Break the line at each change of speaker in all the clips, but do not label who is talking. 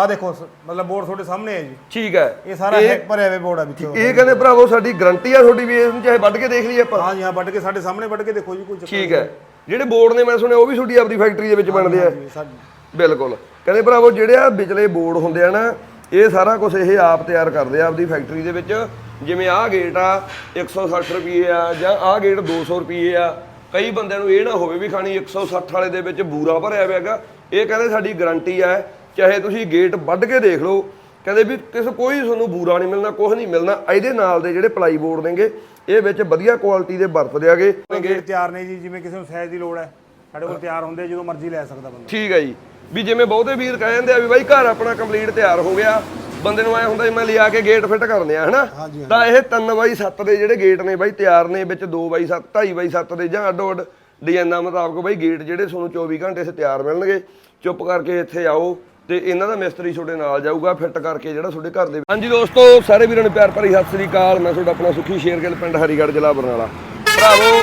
ਆ ਦੇਖੋ ਸ- ਮਤਲਬ ਬੋਰਡ ਤੁਹਾਡੇ ਸਾਹਮਣੇ ਹੈ ਜੀ।
ਠੀਕ ਹੈ।
ਇਹ ਸਾਰਾ ਹੈਕ ਭਰਿਆ ਹੋਇਆ ਬੋਰਡ ਆ ਵਿੱਚੋਂ।
ਇਹ ਕਹਿੰਦੇ ਭਰਾਵੋ ਸਾਡੀ ਗਰੰਟੀ ਆ ਤੁਹਾਡੀ ਵੀ ਇਹਨੂੰ ਚਾਹੇ ਵੱਢ ਕੇ ਦੇਖ ਲਈਏ ਆਪਾਂ।
ਹਾਂ ਜੀ ਹਾਂ ਵੱਢ ਕੇ ਸਾਡੇ ਸਾਹਮਣੇ ਵੱਢ ਕੇ ਦੇਖੋ ਜੀ ਕੋਈ ਚੱਕਰ
ਠੀਕ ਹੈ। ਜਿਹੜੇ ਬੋਰਡ ਨੇ ਮੈਂ ਸੁਣਿਆ ਉਹ ਵੀ ਤੁਹਾਡੀ ਆਪਦੀ ਫੈਕਟਰੀ ਦੇ ਵਿੱਚ ਬਣਦੇ ਆ।
ਨਹੀਂ ਸਾਡੀ
ਬਿਲਕੁਲ। ਕਹਿੰਦੇ ਭਰਾਵੋ ਜਿਹੜੇ ਆ ਵਿਚਲੇ ਬੋਰਡ ਹੁੰਦੇ ਆ ਨਾ ਇਹ ਸਾਰਾ ਕੁਝ ਇਹ ਆਪ ਤਿਆਰ ਕਰਦੇ ਆ ਆਪਦੀ ਫੈਕਟਰੀ ਦੇ ਵਿੱਚ। ਜਿਵੇਂ ਆਹ ਗੇਟ ਆ 160 ਰੁਪਏ ਆ ਜਾਂ ਆਹ ਗੇਟ 200 ਰੁਪਏ ਆ। ਕਈ ਬੰਦਿਆਂ ਨੂੰ ਇਹ ਨਾ ਹੋਵੇ ਵੀ ਖਾਣੀ 160 ਵਾਲੇ ਦੇ ਵਿੱਚ ਬੂਰਾ ਭਰਿਆ ਹੋਇਆ ਹੈਗਾ। ਇਹ ਕਹਿੰਦੇ ਸਾਡੀ ਗਾਰੰਟੀ ਆ ਚਾਹੇ ਤੁਸੀਂ ਗੇਟ ਵੱਢ ਕੇ ਦੇਖ ਲਓ ਕਹਿੰਦੇ ਵੀ ਕਿਸੇ ਕੋਈ ਤੁਹਾਨੂੰ ਬੂਰਾ ਨਹੀਂ ਮਿਲਣਾ ਕੁਝ ਨਹੀਂ ਮਿਲਣਾ ਇਹਦੇ ਨਾਲ ਦੇ ਜਿਹੜੇ ਪਲਾਈ ਬੋਰਡ ਨੇਗੇ ਇਹ ਵਿੱਚ ਵਧੀਆ ਕੁਆਲਿਟੀ ਦੇ ਵਰਤ ਦਿਆਗੇ
ਗੇਟ ਤਿਆਰ ਨੇ ਜੀ ਜਿਵੇਂ ਕਿਸੇ ਨੂੰ ਸਾਈਜ਼ ਦੀ ਲੋੜ ਹੈ ਸਾਡੇ ਕੋਲ ਤਿਆਰ ਹੁੰਦੇ ਜਦੋਂ ਮਰਜ਼ੀ ਲੈ ਸਕਦਾ ਬੰਦਾ।
ਠੀਕ ਹੈ ਜੀ। ਵੀ ਜਿਵੇਂ ਬਹੁਤੇ ਵੀਰ ਕਹਿ ਜਾਂਦੇ ਆ ਵੀ ਬਾਈ ਘਰ ਆਪਣਾ ਕੰਪਲੀਟ ਤਿਆਰ ਹੋ ਗਿਆ ਬੰਦੇ ਨੂੰ ਐ ਹੁੰਦਾ ਵੀ ਮੈਂ ਲਿਆ ਕੇ ਗੇਟ ਫਿੱਟ ਕਰਨੇ ਆ ਹਨਾ? ਤਾਂ ਇਹ 3 ਬਾਈ 7 ਦੇ ਜਿਹੜੇ ਗੇਟ ਨੇ ਬਾਈ ਤਿਆਰ ਨੇ ਵਿੱਚ 2 ਬਾਈ 7 2.5 ਬਾਈ 7 ਦੇ ਜਾਂ ਅੱਡੋ ਅੱਡ ਡਿਜ਼ਾਈਨਾਂ ਮੁਤਾਬਕ ਬਾਈ ਗੇਟ ਜਿਹੜੇ ਤੁਹਾਨੂੰ 24 ਘੰਟੇ 'ਚ ਤਿਆਰ ਮਿਲਣਗੇ। ਚੁੱਪ ਕਰਕੇ ਇੱਥੇ ਆਓ। ਤੇ ਇਹਨਾਂ ਦਾ ਮਿਸਤਰੀ ਤੁਹਾਡੇ ਨਾਲ ਜਾਊਗਾ ਫਿੱਟ ਕਰਕੇ ਜਿਹੜਾ ਤੁਹਾਡੇ ਘਰ ਦੇ ਹਾਂਜੀ ਦੋਸਤੋ, ਸਾਰੇ ਵੀਰਾਂ ਨੂੰ ਪਿਆਰ ਭਰੀ ਸਤਿ ਸ੍ਰੀ ਅਕਾਲ। ਮੈਂ ਤੁਹਾਡਾ ਆਪਣਾ ਸੁਖੀ ਸ਼ੇਰਗਿੱਲ, ਪਿੰਡ ਹਰੀਗੜ੍ਹ, ਜ਼ਿਲ੍ਹਾ ਬਰਨਾਲਾ। ਭਰਾਵੋ,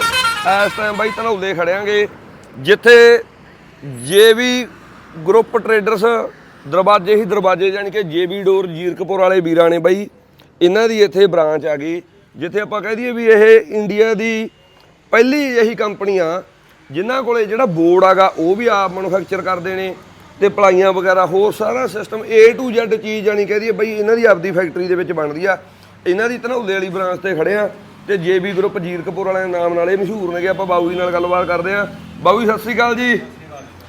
ਇਸ ਟਾਈਮ ਬਾਈ ਧਨੌਲੇ ਖੜਿਆਂਗੇ, ਜਿੱਥੇ ਜੇ ਵੀ ਗਰੁੱਪ ਟਰੇਡਰਸ ਦਰਵਾਜ਼ੇ ਹੀ ਦਰਵਾਜ਼ੇ ਯਾਨੀ ਕਿ ਜੇਬੀ ਡੋਰ ਜੀਰਕਪੁਰ ਵਾਲੇ ਵੀਰਾਂ ਨੇ ਬਾਈ, ਇਹਨਾਂ ਦੀ ਇੱਥੇ ਬ੍ਰਾਂਚ ਆ ਗਈ, ਜਿੱਥੇ ਆਪਾਂ ਕਹਿ ਦਈਏ ਵੀ ਇਹ ਇੰਡੀਆ ਦੀ ਪਹਿਲੀ ਇਹੀ ਕੰਪਨੀ ਆ ਜਿਨ੍ਹਾਂ ਕੋਲੇ ਜਿਹੜਾ ਬੋਰਡ ਆਗਾ, ਉਹ ਵੀ ਆਪ ਮੈਨੂਫੈਕਚਰ ਕਰਦੇ ਨੇ। ਤੇ ਪਲਾਈਆਂ ਵਗੈਰਾ ਹੋਰ ਸਾਰਾ ਸਿਸਟਮ A to Z ਚੀਜ਼ ਜਾਨੀ ਕਹਿ ਦਈਏ ਬਈ ਇਹਨਾਂ ਦੀ ਆਪਦੀ ਫੈਕਟਰੀ ਦੇ ਵਿੱਚ ਬਣਦੀ ਆ। ਇਹਨਾਂ ਦੀ ਧਨੌਲੇ ਵਾਲੀ ਬ੍ਰਾਂਚ ਤੇ ਖੜੇ ਆ ਤੇ ਜੇਬੀ ਗਰੁੱਪ ਜੀਰਕਪੁਰ ਵਾਲਿਆਂ ਦੇ ਨਾਮ ਨਾਲ ਇਹ ਮਸ਼ਹੂਰ ਨੇਗੇ ਆਪਾਂ ਬਾਬੂ ਜੀ ਨਾਲ ਗੱਲਬਾਤ ਕਰਦੇ ਆ। ਬਾਬੂ ਜੀ ਸਤਿ ਸ੍ਰੀ ਅਕਾਲ ਜੀ।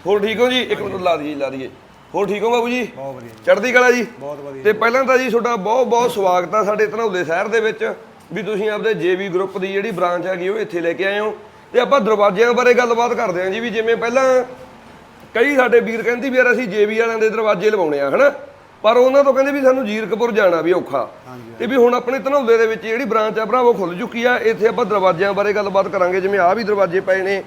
ਹੋਰ ਠੀਕ ਹੋ ਜੀ? ਇੱਕ ਮਿੰਟ ਲਾ ਦਈਏ ਲਾ ਦਈਏ। ਹੋਰ ਠੀਕ ਹੋ ਬਾਬੂ ਜੀ?
ਬਹੁਤ ਵਧੀਆ।
ਚੜ੍ਹਦੀ ਕਲਾ ਜੀ?
ਬਹੁਤ ਵਧੀਆ।
ਤੇ ਪਹਿਲਾਂ ਤਾਂ ਜੀ ਤੁਹਾਡਾ ਬਹੁਤ ਬਹੁਤ ਸਵਾਗਤ ਆ ਸਾਡੇ ਧਨੌਲੇ ਸ਼ਹਿਰ ਦੇ ਵਿੱਚ। ਵੀ ਤੁਸੀਂ ਆਪਦੇ ਜੇਬੀ ਗਰੁੱਪ ਦੀ ਜਿਹੜੀ ਬ੍ਰਾਂਚ ਹੈਗੀ ਉਹ ਇੱਥੇ ਲੈ ਕੇ ਆਏ ਹੋ। ਤੇ ਆਪਾਂ ਦਰਵਾਜ਼ਿਆਂ ਬਾਰੇ ਗੱਲਬਾਤ ਕਰਦੇ ਹਾਂ ਜੀ ਵੀ ਜਿਵੇਂ ਪਹਿਲਾਂ ਕਈ ਸਾਡੇ ਵੀਰ ਕਹਿੰਦੀ ਵੀ ਯਾਰ ਅਸੀਂ ਜੇਬੀ ਵਾਲਿਆਂ ਦੇ ਦਰਵਾਜ਼ੇ ਲਵਾਉਣੇ ਆ ਹਨਾ? ਪਰ ਉਹਨਾਂ ਤੋਂ ਕਹਿੰਦੇ ਵੀ ਸਾਨੂੰ ਜੀਰਕਪੁਰ ਜਾਣਾ ਵੀ ਔਖਾ। ਤੇ ਵੀ ਹੁਣ ਆਪਣੇ ਧਨੌਲੇ ਦੇ ਵਿੱਚ ਜਿਹੜੀ ਬ੍ਰਾਂਚ ਆ ਭਰਾਵੋ ਖੁੱਲ ਚੁੱਕੀ ਆ। ਇੱਥੇ ਆਪਾਂ ਦਰਵਾਜ਼ਿਆਂ ਬਾਰੇ ਗੱਲਬਾਤ ਕਰਾਂਗੇ ਜਿਵੇਂ ਆਹ ਵੀ ਦਰਵਾਜ਼ੇ ਪਏ ਨੇ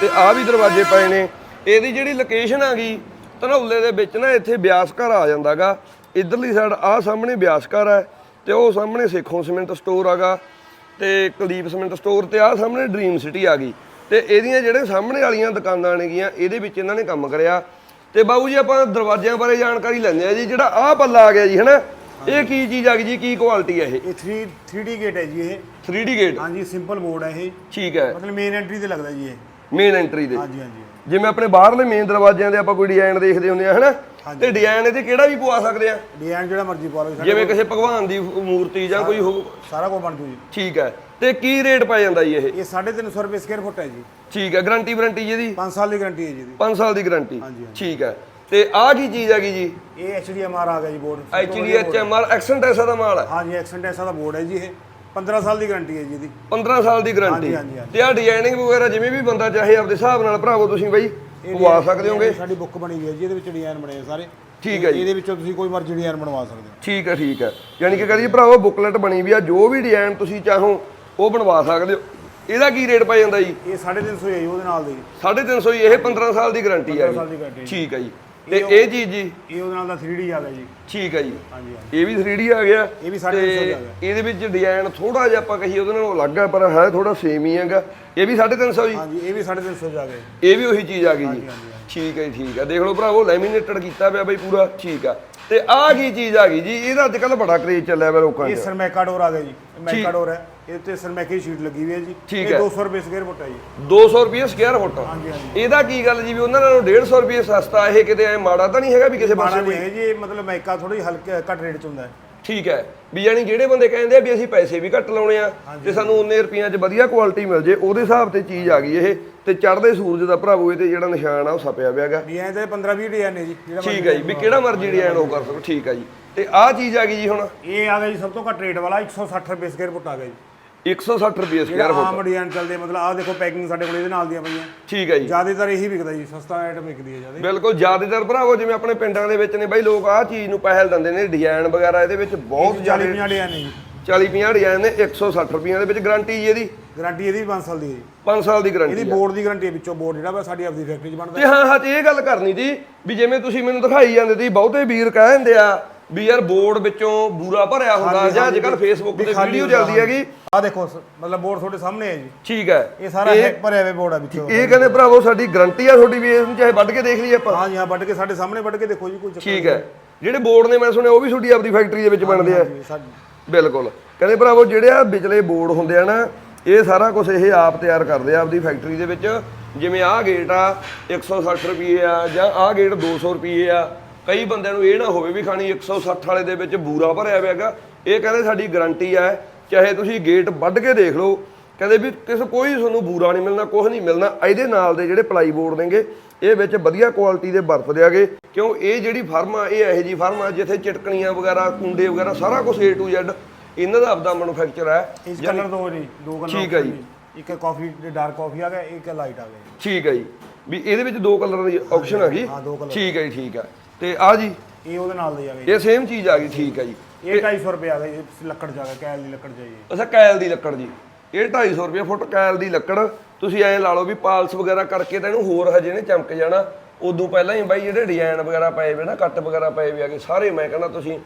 ਤੇ ਆਹ ਵੀ ਦਰਵਾਜ਼ੇ ਪਏ ਨੇ। ਇਹਦੀ ਜਿਹੜੀ ਲੋਕੇਸ਼ਨ ਆ ਗਈ ਧਨੌਲੇ ਦੇ ਵਿੱਚ ਨਾ ਇੱਥੇ ਬਿਆਸ ਘਰ ਆ ਜਾਂਦਾਗਾ। ਇਧਰਲੀ ਸਾਈਡ ਆਹ ਸਾਹਮਣੇ ਬਿਆਸ ਘਰ ਹੈ ਤੇ ਉਹ ਸਾਹਮਣੇ ਸੇਖੋਂ ਸੀਮੈਂਟ ਸਟੋਰ ਆਗਾ ਤੇ ਕੁਲਦੀਪ ਸੀਮੈਂਟ ਸਟੋਰ ਤੇ ਆਹ ਸਾਹਮਣੇ ਡ੍ਰੀਮ ਸਿਟੀ ਆ ਗਈ। ਤੇ ਇਹਦੀਆਂ ਜਿਹੜੇ ਸਾਹਮਣੇ ਵਾਲੀਆਂ ਦੁਕਾਨਾਂ ਨੇਗੀਆਂ ਇਹਦੇ ਵਿੱਚ ਇਹਨਾਂ ਨੇ ਕੰਮ ਕਰਿਆ। ਤੇ ਬਾਬੂ ਜੀ ਆਪਾਂ ਦਰਵਾਜ਼ਿਆਂ ਬਾਰੇ ਜਾਣਕਾਰੀ ਲੈਂਦੇ ਆ ਜੀ ਜਿਹੜਾ ਆਹ ਪੱਲਾ ਆ ਗਿਆ ਜੀ ਹਨਾ? ਇਹ ਕੀ ਚੀਜ਼ ਆ ਗਈ ਜੀ ਕੀ ਕੁਆਲਿਟੀ ਹੈ ਇਹ?
ਇਹ 3 3D ਗੇਟ ਹੈ ਜੀ ਇਹ।
3D ਗੇਟ
ਹਾਂਜੀ ਸਿੰਪਲ ਬੋਰਡ ਹੈ ਇਹ।
ਠੀਕ ਹੈ।
ਮਤਲਬ ਮੇਨ ਐਂਟਰੀ ਤੇ ਲੱਗਦਾ ਜੀ ਇਹ।
ਮੇਨ ਐਂਟਰੀ ਦੇ
ਹਾਂਜੀ ਹਾਂਜੀ।
ਜਿਵੇਂ ਆਪਣੇ ਬਾਹਰਲੇ ਮੇਨ ਦਰਵਾਜ਼ਿਆਂ ਦੇ ਆਪਾਂ ਕੋਈ ਡਿਜ਼ਾਈਨ ਦੇਖਦੇ ਹੁੰਦੇ ਆ ਹਨਾ? ਤੇ ਡਿਜ਼ਾਈਨ ਇਹਦੇ ਕਿਹੜਾ ਵੀ ਪਵਾ ਸਕਦੇ ਆ?
ਡਿਜ਼ਾਈਨ ਜਿਹੜਾ ਮਰਜ਼ੀ ਪਾ ਲਓ
ਜਿਵੇਂ ਕਿਸੇ ਭਗਵਾਨ ਦੀ ਮੂਰਤੀ ਜਾਂ ਕੋਈ
ਸਾਰਾ ਕੁਝ ਬਣ ਜੂ ਜੀ।
ਠੀਕ ਹੈ। ਤੇ ਕੀ ਰੇਟ ਪੈ ਜਾਂਦਾ ਜੀ ਇਹ?
ਇਹ 350 ਰੁਪਏ ਸਕੁਅਰ ਫੁੱਟ ਹੈ ਜੀ।
ਠੀਕ ਹੈ ਗਾਰੰਟੀ ਵਾਰੰਟੀ ਜਿਹਦੀ
5 ਸਾਲ ਦੀ ਗਾਰੰਟੀ ਹੈ ਜੀ ਇਹਦੀ।
5 ਸਾਲ ਦੀ ਗਾਰੰਟੀ
ਹਾਂਜੀ,
ਠੀਕ ਹੈ। ਤੇ ਆਹ ਕੀ ਚੀਜ਼ ਹੈਗੀ ਜੀ?
ਇਹ HDMR ਆ ਗਿਆ ਜੀ ਬੋਰਡ
HDHMR ਐਕਸੈਂਟ ਐਸਾ ਦਾ ਮਾਲ ਹੈ?
ਹਾਂਜੀ ਐਕਸੈਂਟ ਐਸਾ ਦਾ ਬੋਰਡ ਹੈ ਜੀ ਇਹ। 15 ਸਾਲ ਦੀ ਗਾਰੰਟੀ ਹੈ ਜੀ ਇਹਦੀ।
15 ਸਾਲ ਦੀ ਗਾਰੰਟੀ
ਹਾਂਜੀ, ਹਾਂਜੀ, ਹਾਂਜੀ।
ਤੇ ਆ ਡਿਜ਼ਾਈਨਿੰਗ ਵਗੈਰਾ ਜਿਵੇਂ ਵੀ ਬੰਦਾ ਚਾਹੇ ਆਪਦੇ ਹਿਸਾਬ ਨਾਲ ਭਰਾਵੋ ਤੁਸੀਂ ਬਾਈ ਪਵਾ ਸਕਦੇ ਹੋਗੇ?
ਸਾਡੀ ਬੁੱਕ ਬਣੀ ਹੋਈ ਹੈ ਜੀ ਇਹਦੇ ਵਿੱਚ ਡਿਜ਼ਾਈਨ ਬਣੇ ਆ ਸਾਰੇ।
ਠੀਕ ਹੈ ਜੀ।
ਇਹਦੇ ਵਿੱਚੋਂ ਤੁਸੀਂ ਕੋਈ ਮਰਜ਼ੀ ਡਿਜ਼ਾਈਨ ਬਣਵਾ ਸਕਦੇ ਹੋ।
ਠੀਕ ਹੈ ਠੀਕ ਹੈ। ਯਾਨੀ ਕਿ ਕਹਦੀ ਭਰਾਵੋ ਬੁਕਲੇਟ ਬਣੀ ਵੀ ਆ ਜੋ ਵੀ ਡਿਜ਼ਾਈਨ ਤੁਸੀਂ ਚਾਹੋ ਉਹ ਬਣਵਾ ਸਕਦੇ ਹੋ। ਇਹਦਾ ਕੀ ਰੇਟ ਪੈ ਜਾਂਦਾ ਜੀ?
ਇਹ 350 ਹੈ ਜੀ ਉਹਦੇ ਨਾਲ ਦੇ।
350 ਹੀ ਇਹ 15 ਸਾਲ ਦੀ ਗਾਰੰਟੀ ਹੈ
ਸਾਲ ਦੀ ਗਾਰੰਟੀ
ਠੀਕ ਹੈ ਜੀ। ਤੇ ਇਹ ਚੀਜ਼ ਜੀ?
ਇਹ ਉਹਦੇ ਨਾਲ ਦਾ 3D ਆ ਗਿਆ ਜੀ।
ਠੀਕ ਹੈ ਜੀ।
ਹਾਂਜੀ
ਇਹ ਵੀ 3D ਆ ਗਿਆ।
ਇਹ ਵੀ
ਤੇ
350 ਆ ਗਿਆ।
ਇਹਦੇ ਵਿੱਚ ਡਿਜ਼ਾਈਨ ਥੋੜਾ ਜਿਹਾ ਆਪਾਂ ਕਹੀਏ ਉਹਦੇ ਨਾਲੋਂ ਅਲੱਗ ਹੈ ਪਰ ਹੈ ਥੋੜਾ ਸੇਮ ਹੀ ਹੈਗਾ। ਇਹ ਵੀ 350 ਜੀ
ਹਾਂਜੀ ਇਹ ਵੀ 350 ਚ ਆ ਗਿਆ ਜੀ।
ਇਹ ਵੀ ਉਹੀ ਚੀਜ਼ ਆ ਗਈ ਜੀ। ਠੀਕ ਹੈ ਜੀ, ਠੀਕ ਹੈ ਦੇਖ ਲਓ ਭਰਾਵੋ ਲੈਮੀਨੇਟਡ ਕੀਤਾ ਪਿਆ ਬਈ ਪੂਰਾ। ਠੀਕ ਆ। ਤੇ ਆਹ ਕੀ ਚੀਜ਼ ਆ ਗਈ ਜੀ? ਇਹਦਾ ਅੱਜ ਕੱਲ ਬੜਾ ਕਰੇਜ ਚੱਲਿਆ ਪਿਆ ਲੋਕਾਂ
ਇਹ
'ਚ।
ਸਰਮੈਕਾ ਡੋਰ ਆ ਗਿਆ ਜੀ। ਮੈਕਾ ਡੋਰ ਹੈ ਇਹ ਤੇ ਸਰਮੈਕੀ ਸ਼ੀਟ ਲੱਗੀ ਹੋਈ ਹੈ ਜੀ।
ਠੀਕ
ਇਹ
ਹੈ।
200 ਰੁਪਏ ਸਕੁਅਰ ਫੁੱਟ ਹੈ ਜੀ।
200 ਰੁਪਏ ਸਕੁਅਰ ਫੁੱਟ।
ਹਾਂਜੀ ਹਾਂਜੀ।
ਇਹਦਾ ਕੀ ਗੱਲ ਜੀ ਵੀ ਉਹਨਾਂ ਨਾਲੋਂ 150 ਰੁਪਏ ਸਸਤਾ? ਇਹ ਕਿਤੇ ਐ ਮਾੜਾ ਤਾਂ ਨਹੀਂ ਹੈਗਾ ਵੀ ਕਿਸੇ
ਮਾੜਾ
ਪਾਸੇ
ਨਹੀਂ ਹੈ ਜੀ। ਇਹ ਮਤਲਬ ਮੈਕਾ ਥੋੜੀ ਹਲਕੇ ਘੱਟ ਰੇਟ ਚ ਹੁੰਦਾ ਹੈ।
ਠੀਕ ਹੈ ਵੀ ਯਾਨੀ ਜਿਹੜੇ ਬੰਦੇ ਕਹਿੰਦੇ ਆ ਵੀ ਅਸੀਂ ਪੈਸੇ ਵੀ ਘੱਟ ਲਾਉਣੇ ਆ ਤੇ ਸਾਨੂੰ ਉਨੇ ਰੁਪਈਆਂ 'ਚ ਵਧੀਆ ਕੁਆਲਿਟੀ ਮਿਲ ਜੇ ਉਹਦੇ ਹਿਸਾਬ ਤੇ ਚੀਜ਼ ਆ ਗਈ ਇਹ ਤੇ ਚੜ੍ਹਦੇ ਸੂਰਜ ਦਾ ਭਰਾਵੋ ਇਹ ਤੇ ਜਿਹੜਾ ਨਿਸ਼ਾਨ ਆ ਉਹ ਛਪਿਆ ਪਿਆਗਾ
ਡਿਜ਼ਾਈਨ ਦੇ 15 20 ਡਿਜ਼ਾਈਨ ਨੇ ਜੀ ਜਿਹੜਾ
ਠੀਕ ਹੈ ਜੀ ਵੀ ਕਿਹੜਾ ਮਰਜ਼ੀ ਡਿਜ਼ਾਈਨ ਉਹ ਕਰ ਸਕੋ ਠੀਕ ਹੈ ਜੀ। ਤੇ ਆਹ ਚੀਜ਼ ਆ ਗਈ ਜੀ ਹੁਣ।
ਇਹ ਆ ਗਿਆ ਜੀ ਸਭ ਤੋਂ ਘੱਟ ਰੇਟ ਵਾਲਾ 160 ਰੁਪਏ ਸਕੁਅਰ ਫੁੱਟ ਆ ਗਿਆ ਜੀ।
160 ਰੁਪਏ
ਜਿਹੜਾ
ਫੁੱਟ
ਆਮ ਡਿਜ਼ਾਈਨ ਚੱਲਦੇ ਮਤਲਬ ਆਹ ਦੇਖੋ ਪੈਕਿੰਗ ਸਾਡੇ ਕੋਲ ਇਹਦੇ ਨਾਲ ਦੀਆਂ ਪਈਆਂ।
ਠੀਕ ਹੈ ਜੀ।
ਜ਼ਿਆਦਾਤਰ ਇਹੀ ਵਿਕਦਾ ਜੀ ਸਸਤਾ ਆਈਟਮ ਵਿਕਦੀ ਹੈ ਜ਼ਿਆਦਾ।
ਬਿਲਕੁਲ ਜ਼ਿਆਦਾਤਰ ਭਰਾਵੋ ਜਿਵੇਂ ਆਪਣੇ ਪਿੰਡਾਂ ਦੇ ਵਿੱਚ ਨੇ ਬਾਈ ਲੋਕ ਆਹ ਚੀਜ਼ ਨੂੰ ਪਹਿਲ ਦਿੰਦੇ ਨੇ ਡਿਜ਼ਾਈਨ ਵਗੈਰਾ ਇਹਦੇ ਵਿੱਚ ਬਹੁਤ
40
ਜ਼ਿਆਦਾ
50 ਡਿਜ਼ਾਈਨ ਨੇ ਜੀ।
40 50 ਡਿਜ਼ਾਈਨ ਨੇ 160 ਰੁਪਈਆਂ ਦੇ ਵਿੱਚ ਗਾਰੰਟੀ ਜੀ ਇਹਦੀ।
ਗਾਰੰਟੀ ਇਹਦੀ ਵੀ 5 ਸਾਲ ਦੀ ਹੈ ਜੀ।
5 ਸਾਲ ਦੀ ਗਾਰੰਟੀ
ਇਹਦੀ ਬੋਰਡ ਦੀ ਗਾਰੰਟੀ ਹੈ ਵਿੱਚੋਂ ਬੋਰਡ ਜਿਹੜਾ ਵਾ ਸਾਡੀ ਆਪਦੀ ਫੈਕਟਰੀ 'ਚ ਬਣਦਾ
ਤੇ ਹਾਂ ਹਾਂ ਤੇ ਇਹ ਗੱਲ ਕਰਨੀ ਸੀ ਵੀ ਜਿਵੇਂ ਤੁਸੀਂ ਮੈਨੂੰ ਦਿਖਾਈ ਜਾਂਦੇ ਸੀ ਬਹੁਤੇ ਵੀਰ ਕਹਿ ਦਿੰਦੇ ਆ ਵੀ ਯਾਰ ਬੋਰਡ ਵਿੱਚੋਂ ਬੂਰਾ ਭਰਿਆ ਹੁੰਦਾ ਜਾਂ ਅੱਜ ਕੱਲ ਫੇਸਬੁੱਕ ਤੇ ਵੀਡੀਓ ਚੱਲਦੀ ਹੈਗੀ।
ਆ ਦੇਖੋ ਮਤਲਬ ਬੋਰਡ ਤੁਹਾਡੇ ਸਾਹਮਣੇ ਹੈ ਜੀ।
ਠੀਕ ਹੈ।
ਇਹ ਸਾਰਾ ਹੈਕ ਭਰਿਆ ਹੋਇਆ ਬੋਰਡ ਆ ਵਿੱਚੋਂ।
ਇਹ ਕਹਿੰਦੇ ਭਰਾਵੋ ਸਾਡੀ ਗਾਰੰਟੀ ਆ ਤੁਹਾਡੀ ਵੀ ਇਹਨੂੰ ਚਾਹੇ ਵੱਢ ਕੇ ਦੇਖ ਲਈਏ ਆਪਾਂ।
ਹਾਂ ਜੀ ਹਾਂ ਵੱਢ ਕੇ ਸਾਡੇ ਸਾਹਮਣੇ ਵੱਢ ਕੇ ਦੇਖੋ ਜੀ ਕੋਈ ਚੱਕਰ
ਠੀਕ ਹੈ। ਜਿਹੜੇ ਬੋਰਡ ਨੇ ਮੈਂ ਸੁਣਿਆ ਉਹ ਵੀ ਤੁਹਾਡੀ ਆਪਦੀ ਫੈਕਟਰੀ ਦੇ ਵਿੱਚ ਬਣਦੇ ਆ। ਬਿਲਕੁਲ। ਕਹਿੰਦੇ ਭਰਾਵੋ ਜਿਹੜੇ ਆ ਵਿਚਲੇ ਬੋਰਡ ਹੁੰਦੇ ਆ ਨਾ ਇਹ ਸਾਰਾ ਕੁਝ ਇਹ ਆਪ ਤਿਆਰ ਕਰਦੇ ਆ ਆਪਦੀ ਫੈਕਟਰੀ ਦੇ ਵਿੱਚ। ਜਿਵੇਂ ਆਹ ਗੇਟ ਆ 160 ਰੁਪਏ ਆ ਜਾਂ ਆਹ ਗੇਟ 200 ਰੁਪਏ ਆ। ਕਈ ਬੰਦਿਆਂ ਨੂੰ ਇਹ ਨਾ ਹੋਵੇ ਵੀ ਖਾਣੀ 160 ਵਾਲੇ ਦੇ ਵਿੱਚ ਬੂਰਾ ਭਰਿਆ ਹੋਇਆ ਹੈਗਾ। ਇਹ ਕਹਿੰਦੇ ਸਾਡੀ ਗਾਰੰਟੀ ਆ ਚਾਹੇ ਤੁਸੀਂ ਗੇਟ ਵੱਢ ਕੇ ਦੇਖ ਲਓ। ਕਹਿੰਦੇ ਵੀ ਕਿਸੇ ਕੋਈ ਤੁਹਾਨੂੰ ਬੂਰਾ ਨਹੀਂ ਮਿਲਣਾ ਕੁਝ ਨਹੀਂ ਮਿਲਣਾ। ਇਹਦੇ ਨਾਲ ਦੇ ਜਿਹੜੇ ਪਲਾਈ ਬੋਰਡ ਨੇਗੇ ਇਹ ਵਿੱਚ ਵਧੀਆ ਕੁਆਲਿਟੀ ਦੇ ਵਰਤਦੇ ਆਗੇ। ਕਿਉਂ? ਇਹ ਜਿਹੜੀ ਫਰਮ ਆ ਇਹ ਇਹੋ ਜੀ ਫਰਮ ਆ ਜਿੱਥੇ ਚਟਕਣੀਆਂ ਵਗੈਰਾ ਕੁੰਡੇ ਵਗੈਰਾ ਸਾਰਾ ਕੁਝ A to Z ਇਹਨਾਂ ਦਾ ਆਪਦਾ ਮੈਨੂਫੈਕਚਰ ਹੈ
ਇਸ ਕਲਰ ਦੋ ਜੀ ਦੋ ਕਲਰ
ਠੀਕ ਹੈ ਜੀ।
ਇੱਕ ਕਾਫੀ ਡਾਰਕ ਕਾਫੀ ਆ ਗਿਆ ਇੱਕ ਲਾਈਟ ਆ ਗਿਆ।
ਠੀਕ ਹੈ ਜੀ। ਵੀ ਇਹਦੇ ਵਿੱਚ ਦੋ ਕਲਰ ਦੀ ਆਪਸ਼ਨ ਹੈਗੀ
ਹਾਂ।
ਠੀਕ ਹੈ ਜੀ ਠੀਕ ਹੈ ਤੇ ਆ ਜੀ।
ਇਹ ਉਹਦੇ ਨਾਲ ਦੇ ਆ ਗਏ।
ਇਹ ਸੇਮ ਚੀਜ਼ ਆ ਗਈ ਠੀਕ ਹੈ ਜੀ।
ਇਹ 250 ਰੁਪਏ ਆ ਇਹ ਲੱਕੜ ਜਾ ਗਿਆ ਕੈਲ ਦੀ ਲੱਕੜ ਜਾਈਏ
ਅੱਛਾ ਕੈਲ ਦੀ ਲੱਕੜ ਜੀ। ਇਹ 250 ਰੁਪਏ ਫੁੱਟ ਕੈਲ ਦੀ ਲੱਕੜ। ਤੁਸੀਂ ਐਂ ਲਾ ਲਓ ਵੀ ਪਾਲਸ ਵਗੈਰਾ ਕਰਕੇ ਤਾਂ ਇਹਨੂੰ ਹੋਰ ਹਜੇ ਨੇ ਚਮਕ ਜਾਣਾ। ਉਦੋਂ ਪਹਿਲਾਂ ਹੀ ਬਾਈ ਜਿਹੜੇ ਡਿਜ਼ਾਈਨ ਵਗੈਰਾ ਪਏ ਵੇ ਨਾ ਕੱਟ ਵਗੈਰਾ ਪਏ ਵੇ ਆਗੇ ਸਾਰੇ ਮੈਂ ਕਹਿੰਦਾ ਤੁਸੀਂ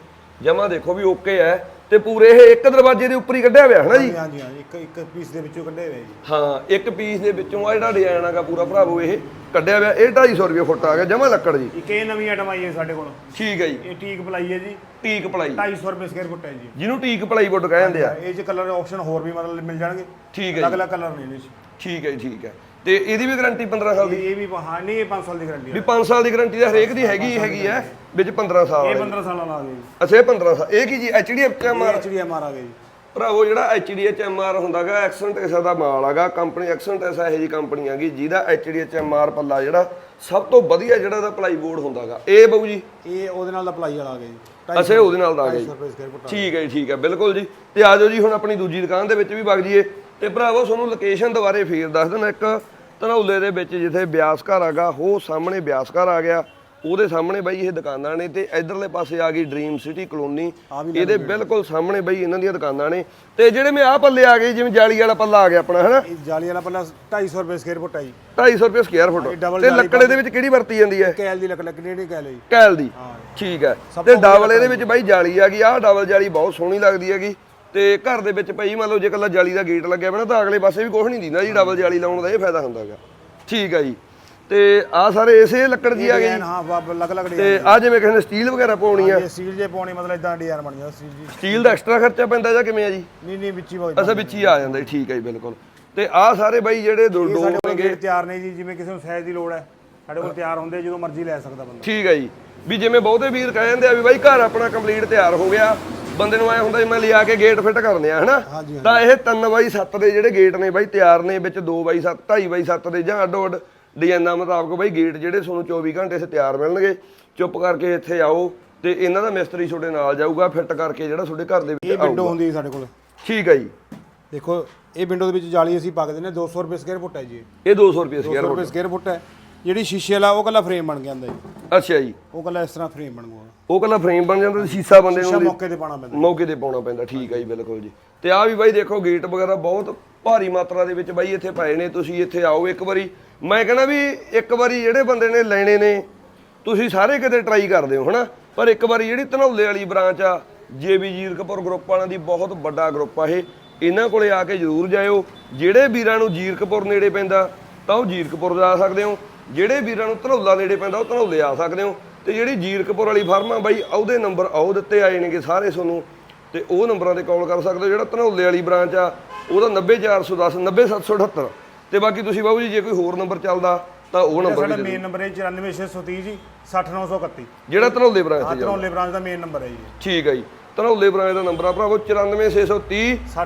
ਜਮਾ ਦੇਖੋ ਵੀ ਓਕੇ ਹੈ। ਤੇ ਪੂਰੇ ਇਹ ਇੱਕ ਦਰਵਾਜ਼ੇ ਦੇ ਉੱਪਰ ਹੀ ਕੱਢਿਆ ਹੋਇਆ ਹੈ ਨਾ ਜੀ?
ਹਾਂਜੀ ਹਾਂਜੀ ਇੱਕ ਇੱਕ ਪੀਸ ਦੇ ਵਿੱਚੋਂ ਕੱਢੇ ਹੋਏ ਜੀ।
ਹਾਂ ਇੱਕ ਪੀਸ ਦੇ ਵਿੱਚੋਂ ਆ ਜਿਹੜਾ ਡਿਜ਼ਾਈਨ ਆਗਾ ਪੂਰਾ ਭਰਾਵੋ ਇਹ ਕੱਢਿਆ ਹੋਇਆ ਇਹ 250 ਰੁਪਏ ਫੁੱਟ ਆ ਗਿਆ ਜਮਾ ਲੱਕੜ ਜੀ।
ਇੱਕ ਇਹ ਨਵੀਂ ਆਈਟਮ ਆਈ ਹੈ ਸਾਡੇ ਕੋਲ।
ਠੀਕ ਹੈ ਜੀ।
ਇਹ ਟੀਕ ਪਲਾਈ ਹੈ ਜੀ।
Teak ply.
250 ਰੁਪਏ ਸਕੁਅਰ ਫੁੱਟ ਹੈ ਜੀ।
ਜਿਹਨੂੰ ਟੀਕ ਪਲਾਈ ਵੁੱਡ ਕਹਿੰਦੇ ਆ।
ਇਹ ਚ ਕਲਰ ਆਪਸ਼ਨ ਹੋਰ ਵੀ ਮਤਲਬ ਮਿਲ ਜਾਣਗੇ।
ਠੀਕ ਹੈ
ਅਲੱਗ
ਜੀ।
ਅਲੱਗ ਕਲਰ ਨੇ ਚ।
ਠੀਕ ਹੈ ਜੀ ਠੀਕ ਹੈ। ਤੇ ਇਹਦੀ ਵੀ ਗਾਰੰਟੀ 15 ਸਾਲ ਦੀ?
ਇਹ ਵੀ ਹਾਂ ਨਹੀਂ ਇਹ 5 ਸਾਲ ਦੀ ਗਾਰੰਟੀ
ਵੀ
ਹੈ
5 ਸਾਲ ਦੀ ਗਾਰੰਟੀ ਦਾ ਹਰੇਕ ਦੀ ਹੈਗੀ ਹੈਗੀ ਹੈ ਵਿੱਚ 15 ਸਾਲ
ਇਹ
ਹੈ
15 ਸਾਲਾਂ ਲਾ ਗਏ ਜੀ
ਅੱਛਾ ਇਹ 15 ਸਾਲ। ਇਹ ਕੀ ਜੀ ਐਚਡੀਐਫ ਐਮਆਰ
ਐਚਡੀਐਮਆਰ ਆ ਗਏ ਜੀ।
ਭਰਾਵੋ ਜਿਹੜਾ ਐਚਡੀਐਚ ਐਮਆਰ ਹੁੰਦਾਗਾ ਐਕਸੈਂਟ ਐਸਾ ਦਾ ਮਾਲ ਹੈਗਾ ਕੰਪਨੀ ਐਕਸੈਂਟ ਐਸਾ ਇਹ ਜੀ ਕੰਪਨੀ ਹੈਗੀ ਜਿਹਦਾ ਐਚਡੀਐਚ ਐਮਆਰ ਪੱਲਾ ਜਿਹੜਾ ਸਭ ਤੋਂ ਵਧੀਆ ਜਿਹੜਾ ਦਾ ਪਲਾਈ ਬੋਰਡ ਹੁੰਦਾਗਾ। ਇਹ ਬਾਊ ਜੀ?
ਇਹ ਉਹਦੇ ਨਾਲ ਦਾ ਪਲਾਈ ਵਾਲਾ ਆ ਗਿਆ ਜੀ।
ਇਹ ਉਹਦੇ ਨਾਲ ਦਾ ਆ ਗਿਆ ਜੀ।
250 ਰੁਪਏ ਸਕੁਅਰ ਫੁੱਟ
ਠੀਕ ਹੈ ਜੀ ਠੀਕ ਹੈ ਬਿਲਕੁਲ ਜੀ। ਤੇ ਆਜੋ ਜੀ ਹੁਣ ਆਪਣੀ ਦੂਜੀ ਦੁਕਾਨ ਦੇ ਵਿੱਚ ਵੀ ਵਗ ਜੀਏ ਤੇ ਭਰਾਵੋ ਤੁਹਾਨੂੰ ਲੋਕੇਸ਼ਨ ਦੁਬਾਰੇ ਫੇਰ ਦੱਸ ਦਿੰਦਾ ਇੱਕ ਧਨੌਲੇ ਦੇ ਵਿੱਚ ਜਿੱਥੇ ਬਿਆਸ ਘਰ ਆਗਾ ਉਹ ਸਾਹਮਣੇ ਬਿਆਸ ਘਰ ਆ ਗਿਆ। ਉਹਦੇ ਸਾਹਮਣੇ ਬਾਈ ਇਹ ਦੁਕਾਨਾਂ ਨੇ ਤੇ ਇਧਰਲੇ ਪਾਸੇ ਆ ਗਈ ਡ੍ਰੀਮ ਸਿਟੀ ਕਲੋਨੀ
ਆ
ਇਹਦੇ ਬਿਲਕੁਲ ਸਾਹਮਣੇ ਬਾਈ ਇਹਨਾਂ ਦੀਆਂ ਦੁਕਾਨਾਂ ਨੇ। ਤੇ ਜਿਹੜੇ ਮੈਂ ਆਹ ਪੱਲੇ ਆ ਗਏ ਜਿਵੇਂ ਜਾਲੀ ਵਾਲਾ ਪੱਲਾ ਆ ਗਿਆ ਆਪਣਾ ਹਨਾ?
ਇਹ ਜਾਲੀ ਵਾਲਾ ਪੱਲਾ 250 ਰੁਪਏ ਸਕੁਅਰ ਫੁੱਟ ਹੈ ਜੀ।
250 ਰੁਪਏ ਸਕੁਅਰ ਫੁੱਟ ਤੇ ਲੱਕੜੇ ਦੇ ਵਿੱਚ ਕਿਹੜੀ ਵਰਤੀ ਜਾਂਦੀ ਹੈ?
ਕੈਲ ਦੀ ਲੱਕੜ ਕਿਹੜੀ ਕੈਲ ਹੈ ਜੀ।
ਕੈਲ ਦੀ।
ਹਾਂ।
ਠੀਕ ਹੈ। ਤੇ ਡਬਲ ਇਹਦੇ ਵਿੱਚ ਬਾਈ ਜਾਲੀ ਆ ਗਈ। ਆਹ ਡਬਲ ਜਾਲੀ ਬਹੁਤ ਸੋਹਣੀ ਲੱਗਦੀ ਹੈਗੀ। ਤੇ ਘਰ ਦੇ ਵਿੱਚ ਪਈ ਮੰਨ ਲਓ ਜੇ ਕੱਲਾ ਜਾਲੀ ਦਾ ਗੇਟ ਲੱਗਿਆ ਨਾ ਤਾਂ ਅਗਲੇ ਪਾਸੇ ਵੀ ਕੁਝ ਨਹੀਂ ਦਿੰਦਾ ਜੀ ਡਬਲ ਜਾਲੀ ਲਾਉਣ ਦਾ ਇਹ ਫਾਇਦਾ ਹੁੰਦਾ ਹੈਗਾ। ਠੀਕ ਹੈ ਜੀ। ਤੇ ਆ ਸਾਰੇ ਇਸੇ ਲੱਕੜ ਦੀ ਆ ਗਈ।
ਹਾਂ ਅਲੱਗ ਅਲੱਗ
ਤੇ ਆ ਜਿਵੇਂ ਕਿਸੇ ਨੇ ਸਟੀਲ ਵਗੈਰਾ ਪਾਉਣੀ ਆ।
ਸੀਲ ਜੇ ਪਾਉਣੀ ਮਤਲਬ ਇਦਾਂ ਡਿਜ਼ਾਈਨ ਬਣ ਜਾਂਦਾ ਸੀਲ ਜੀ।
ਸਟੀਲ ਦਾ ਐਕਸਟਰਾ ਖਰਚਾ ਪੈਂਦਾ ਜਾਂ ਕਿਵੇਂ ਆ ਜੀ?
ਨਹੀਂ ਨਹੀਂ ਵਿੱਚ ਹੀ ਬਹੁਤ
ਅਸਾਂ ਵਿੱਚ ਹੀ ਆ ਜਾਂਦਾ ਠੀਕ ਹੈ ਜੀ ਬਿਲਕੁਲ। ਤੇ ਆ ਸਾਰੇ ਬਾਈ ਜਿਹੜੇ ਦੋ
ਗੇਟ ਤਿਆਰ ਨੇ ਜੀ ਜਿਵੇਂ ਕਿਸੇ ਨੂੰ ਸਾਈਜ਼ ਦੀ ਲੋੜ ਹੈ ਸਾਡੇ ਕੋਲ ਤਿਆਰ ਹੁੰਦੇ ਜਦੋਂ ਮਰਜ਼ੀ ਲੈ ਸਕਦਾ ਬੰਦਾ।
ਠੀਕ ਹੈ ਜੀ। ਵੀ ਜਿਵੇਂ ਬਹੁਤੇ ਵੀਰ ਕਹਿ ਜਾਂਦੇ ਆ ਵੀ ਬਾਈ ਘਰ ਆਪਣਾ ਕੰਪਲੀਟ ਤਿਆਰ ਹੋ ਗਿਆ ਬੰਦੇ ਨੂੰ ਐ ਹੁੰਦਾ ਜੀ ਮੈਂ ਲਿਆ ਕੇ ਗੇਟ ਫਿੱਟ ਕਰਨੇ ਆ ਹਨਾ? ਤਾਂ ਇਹ 3 ਬਾਈ 7 ਦੇ ਜਿਹੜੇ ਗੇਟ ਨੇ ਬਾਈ ਤਿਆਰ ਨੇ ਵਿੱਚ 2 ਬਾਈ 7 2.5 ਬਾਈ 7 ਦੇ ਜਾਂ ਅੱਡੋ ਅੱਡ ਡਿਜ਼ਾਈਨਾਂ ਮੁਤਾਬਕ ਬਾਈ ਗੇਟ ਜਿਹੜੇ ਤੁਹਾਨੂੰ 24 ਘੰਟੇ 'ਚ ਤਿਆਰ ਮਿਲਣਗੇ। ਚੁੱਪ ਕਰਕੇ ਇੱਥੇ ਆਓ ਤੇ ਇਹਨਾਂ ਦਾ ਮਿਸਤਰੀ ਤੁਹਾਡੇ ਨਾਲ ਜਾਊਗਾ ਫਿੱਟ ਕਰਕੇ ਜਿਹੜਾ ਤੁਹਾਡੇ ਘਰ ਦੇ
ਇਹ
ਵਿੱਚ
ਵਿੰਡੋ
ਆਊਗਾ।
ਹੁੰਦੀ ਹੈ ਸਾਡੇ ਕੋਲ।
ਠੀਕ ਹੈ ਜੀ।
ਦੇਖੋ ਇਹ ਵਿੰਡੋ ਦੇ ਵਿੱਚ ਜਾਲੀ ਅਸੀਂ ਪਾ ਦਿੰਦੇ ਹਾਂ 200 ਰੁਪਏ ਸਕੁਅਰ ਫੁੱਟ ਹੈ ਜੀ
ਇਹ। 200 ਰੁਪਏ
200
ਸਕੁਅਰ
ਰੁਪਏ ਸਕੁਅਰ ਫੁੱਟ ਹੈ। ਜਿਹੜੀ ਸ਼ੀਸ਼ੇ ਵਾਲਾ ਉਹ ਕੱਲਾ ਫਰੇਮ ਬਣ ਕੇ ਆਂਦਾ ਜੀ
ਅੱਛਾ ਜੀ।
ਉਹ ਕੱਲਾ ਇਸ ਤਰ੍ਹਾਂ ਫਰੇਮ ਬਣ ਗਿਆ
ਉਹ ਕੱਲਾ ਫਰੇਮ ਬਣ ਜਾਂਦਾ ਤੇ ਸ਼ੀਸ਼ਾ ਬੰਦੇ
ਸ਼ੀਸ਼ਾ
ਨੂੰ
ਮੌਕੇ ਤੇ ਪਾਣਾ ਪੈਂਦਾ।
ਮੌਕੇ ਤੇ ਪਾਉਣਾ ਪੈਂਦਾ ਠੀਕ ਹੈ ਜੀ ਬਿਲਕੁਲ ਜੀ। ਤੇ ਆ ਵੀ ਬਾਈ ਦੇਖੋ ਗੇਟ ਵਗੈਰਾ ਬਹੁਤ ਭਾਰੀ ਮਾਤਰਾ ਦੇ ਵਿੱਚ ਬਾਈ ਇੱਥੇ ਪਏ ਨੇ ਤੁਸੀਂ ਇੱਥੇ ਆਓ ਇੱਕ ਵਾਰੀ। ਮੈਂ ਕਹਿੰਦਾ ਵੀ ਇੱਕ ਵਾਰੀ ਜਿਹੜੇ ਬੰਦੇ ਨੇ ਲੈਣੇ ਨੇ ਤੁਸੀਂ ਸਾਰੇ ਕਿਤੇ ਟਰਾਈ ਕਰਦੇ ਹੋ ਹਨਾ? ਪਰ ਇੱਕ ਵਾਰੀ ਜਿਹੜੀ ਧਨੌਲੇ ਵਾਲੀ ਬ੍ਰਾਂਚ ਆ ਜੇਬੀ ਜੀਰਕਪੁਰ ਗਰੁੱਪ ਵਾਲਿਆਂ ਦੀ ਬਹੁਤ ਵੱਡਾ ਗਰੁੱਪ ਆ ਇਹ ਇਹਨਾਂ ਕੋਲੇ ਆ ਕੇ ਜ਼ਰੂਰ ਜਾਇਓ। ਜਿਹੜੇ ਵੀਰਾਂ ਨੂੰ ਜੀਰਕਪੁਰ ਨੇੜੇ ਪੈਂਦਾ ਤਾਂ ਉਹ ਜੀਰਕਪੁਰ ਜਾ ਸਕਦੇ ਹੋ। ਜਿਹੜੇ ਵੀਰਾਂ ਨੂੰ ਧਨੌਲਾ ਨੇੜੇ ਪੈਂਦਾ ਉਹ ਧਨੌਲੇ ਆ ਸਕਦੇ ਹੋ। ਤੇ ਜਿਹੜੀ ਜੀਰਕਪੁਰ ਵਾਲੀ ਫਰਮ ਆ ਬਾਈ ਉਹਦੇ ਨੰਬਰ ਆਉ ਦਿੱਤੇ ਆਏ ਨੇਗੇ ਸਾਰੇ ਤੁਹਾਨੂੰ। ਤੇ ਉਹ ਨੰਬਰਾਂ ਤੇ ਕਾਲ ਕਰ ਸਕਦੇ ਹੋ ਜਿਹੜਾ ਧਨੌਲੇ ਵਾਲੀ ਬ੍ਰਾਂਚ ਆ ਉਹਦਾ 90410 90778 ਤੇ ਬਾਕੀ ਤੁਸੀਂ ਬਾਬੂ ਜੀ ਜੇ ਕੋਈ ਹੋਰ ਨੰਬਰ ਚੱਲਦਾ ਤਾਂ ਉਹ ਨੰਬਰ
ਸਾਡਾ ਮੇਨ ਨੰਬਰ ਹੈ 94630 ਜੀ 60931
ਦਿਓ। ਜਿਹੜਾ ਧਨੌਲੇ ਬ੍ਰਾਂਚ ਚੱਲਦਾ
ਧਨੌਲੇ ਬ੍ਰਾਂਚ ਦਾ ਮੇਨ ਨੰਬਰ ਹੈ ਜੀ।
ਠੀਕ ਹੈ ਜੀ। ਧਨੌਲੇ ਬ੍ਰਾਂਚ ਦਾ ਨੰਬਰ ਆ ਭਰਾਵੋ 94630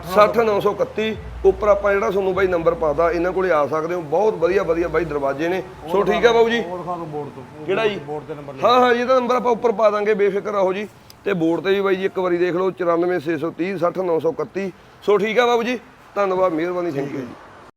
60931 ਉੱਪਰ ਆਪਾਂ ਜਿਹੜਾ ਤੁਹਾਨੂੰ ਬਾਈ ਨੰਬਰ ਪਾਦਾ ਇਹਨਾਂ ਕੋਲੇ ਆ ਸਕਦੇ ਹੋ। ਬਹੁਤ ਵਧੀਆ ਵਧੀਆ ਬਾਈ ਦਰਵਾਜ਼ੇ ਨੇ। ਸੋ ਠੀਕ ਹੈ ਬਾਬੂ ਜੀ।
ਬੋਰਡ ਤੋਂ
ਕਿਹੜਾ ਜੀ?
ਬੋਰਡ ਤੇ ਨੰਬਰ
ਹਾਂ ਹਾਂ ਜੀ ਇਹਦਾ ਨੰਬਰ ਆਪਾਂ ਉੱਪਰ ਪਾ ਦਾਂਗੇ ਬੇਫਿਕਰ ਰਹੋ ਜੀ। ਤੇ ਬੋਰਡ ਤੇ ਵੀ ਬਾਈ ਜੀ ਇੱਕ ਵਾਰੀ ਦੇਖ ਲਓ 94630 60931 ਸੋ ਠੀਕ ਹੈ ਬਾਬੂ ਜੀ। ਧੰਨਵਾਦ ਮਿਹਰਬਾਨੀ ਥੈਂਕ ਯੂ ਜੀ।